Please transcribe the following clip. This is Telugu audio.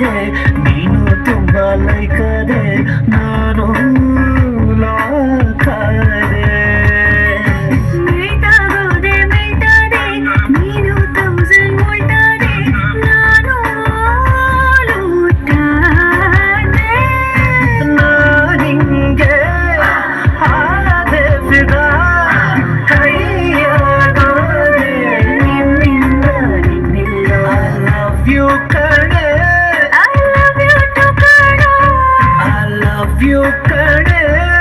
ಕದೆ ನೀನು ತುಂಬಾ ಲೈ ಕದೆ ನಾನು you ஐயோ கடல்